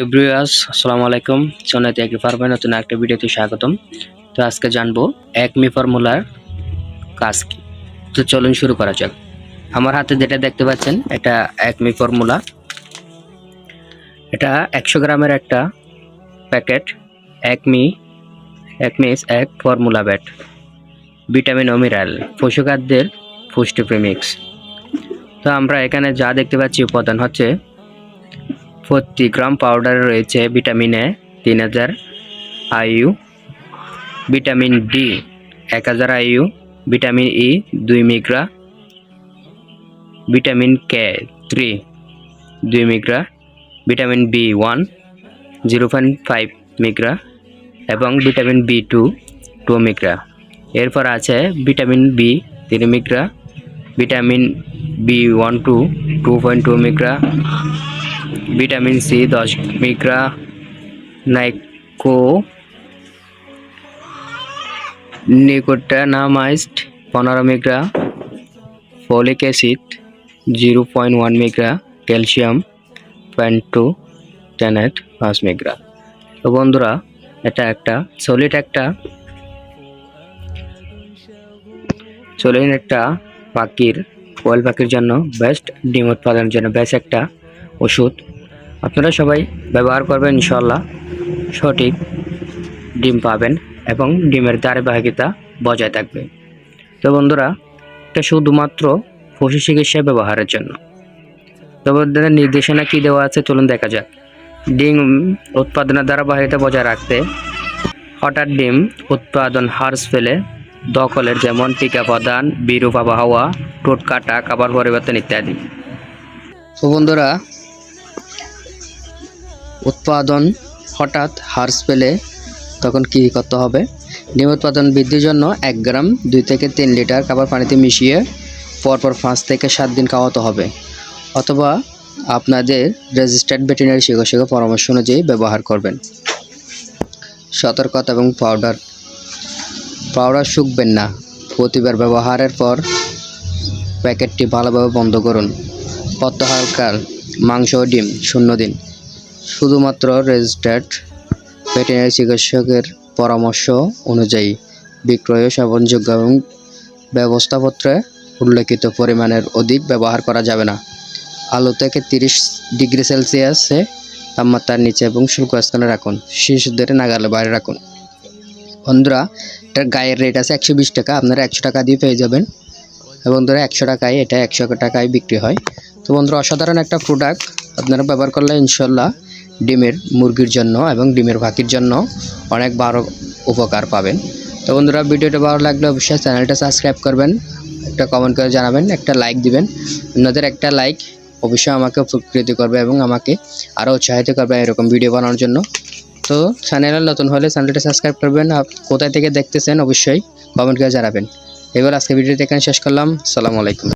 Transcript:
ইব্রিয়াস আসসালামু আলাইকুম। সোনাতে একটি ফার্মের নতুন একটা ভিডিওতে স্বাগতম। তো আজকে জানব, একমি ফর্মুলার কাজ কি? তো চলুন শুরু করা যাক। আমার হাতে যেটা দেখতে পাচ্ছেন, এটা একমি ফর্মুলা। এটা একশো গ্রামের একটা প্যাকেট, একমি একমিস এক ফর্মুলা ব্যাট। ভিটামিন ও মিনারেল, পশুখাদ্যের পুষ্টি প্রিমিক্স তো আমরা এখানে যা দেখতে পাচ্ছি, উপাদান হচ্ছে প্রতি গ্রাম পাউডারে রয়েছে ভিটামিন এ তিন হাজার আইইউ ভিটামিন ডি এক হাজার আইইউ ভিটামিন ই দুই মিগ্রা ভিটামিন কে থ্রি দুই মিগ্রা vitamin B one zero point five মিগ্রা এবং ভিটামিন বি টু টু মিগ্রা। এরপর আছে ভিটামিন বি তিন মিগ্রা vitamin B one two two point two মিগ্রা vitamin C, দশ মিগ্রা নাইকো নিকোটানামাইজড পনেরো মিগ্রা folic acid, zero point one মিগ্রা calcium, point two Tenet পাঁচ মিগ্রা তো বন্ধুরা, এটা একটা সলিড একটা সলিড একটা পাখির কোয়েল পাখির জন্য বেস্ট ডিম উৎপাদনের জন্য বেস্ট একটা ওষুধ। আপনারা সবাই ব্যবহার করবেন ইনশাল্লাহ সঠিক ডিম পাবেন এবং ডিমের ধারাবাহিকতা বজায় থাকবে। তো বন্ধুরা, এটা শুধুমাত্র পশু চিকিৎসায় ব্যবহারের জন্য। তবে নির্দেশনা কী দেওয়া আছে চলুন দেখা যাক। ডিম উৎপাদনের ধারাবাহিকতা বজায় রাখতে হঠাৎ ডিম উৎপাদন হার্স ফেলে দখলের যেমন টিকা প্রদান, বিরূপ আবহাওয়া টোট কাটা, খাবার পরিবর্তন ইত্যাদি। তো বন্ধুরা উৎপাদন হঠাৎ হার্স পেলে তখন কী করতে হবে? ডিম উৎপাদন বৃদ্ধির জন্য এক গ্রাম দুই থেকে তিন লিটার খাবার পানিতে মিশিয়ে পরপর পাঁচ থেকে সাত দিন খাওয়াতে হবে। অথবা আপনাদের রেজিস্টার্ড ভেটেরিনারি চিকিৎসকের পরামর্শ অনুযায়ী ব্যবহার করবেন। সতর্কতা এবং পাউডার পাউডার শুকবেন না। প্রতিবার ব্যবহারের পর প্যাকেটটি ভালোভাবে বন্ধ করুন। প্রত্যাহারকার মাংস ও ডিম শূন্য দিন। শুধুমাত্র রেজিস্টার্ড ভেটেরিনারি চিকিৎসকের পরামর্শ অনুযায়ী বিক্রয়, সেবনযোগ্য এবং ব্যবস্থাপত্রে উল্লেখিত পরিমাণের অধিক ব্যবহার করা যাবে না। আলো থেকে তিরিশ ডিগ্রি সেলসিয়াসে তাপমাত্রার নিচে এবং শুল্ক স্থানে রাখুন। শিশুদের নাগালে বাইরে রাখুন। বন্ধুরা, এটার গায়ের রেট আছে একশো বিশ টাকা। আপনারা একশো টাকা দিয়ে পেয়ে যাবেন। এবং বন্ধুরা একশো টাকায় এটা একশো টাকায় বিক্রি হয়। তো বন্ধুরা, অসাধারণ একটা প্রোডাক্ট আপনারা ব্যবহার করলে ইনশাল্লাহ ডিমের মুরগির জন্য এবং ডিমের পাখির জন্য অনেক বড় উপকার পাবেন। তো বন্ধুরা, ভিডিওটা ভালো লাগলে অবশ্যই চ্যানেলটা সাবস্ক্রাইব করবেন, একটা কমেন্ট করে জানাবেন, একটা লাইক দিবেন। আপনাদের একটা লাইক অবশ্যই আমাকে উপকৃত করবে এবং আমাকে আরও উৎসাহিত করবে এরকম ভিডিও বানানোর জন্য। তো চ্যানেলে নতুন হলে চ্যানেলটা সাবস্ক্রাইব করবেন আর কোথায় থেকে দেখতেছেন অবশ্যই কমেন্ট করে জানাবেন। এবার আজকে ভিডিওটা এখানে শেষ করলাম। সালামু আলাইকুম।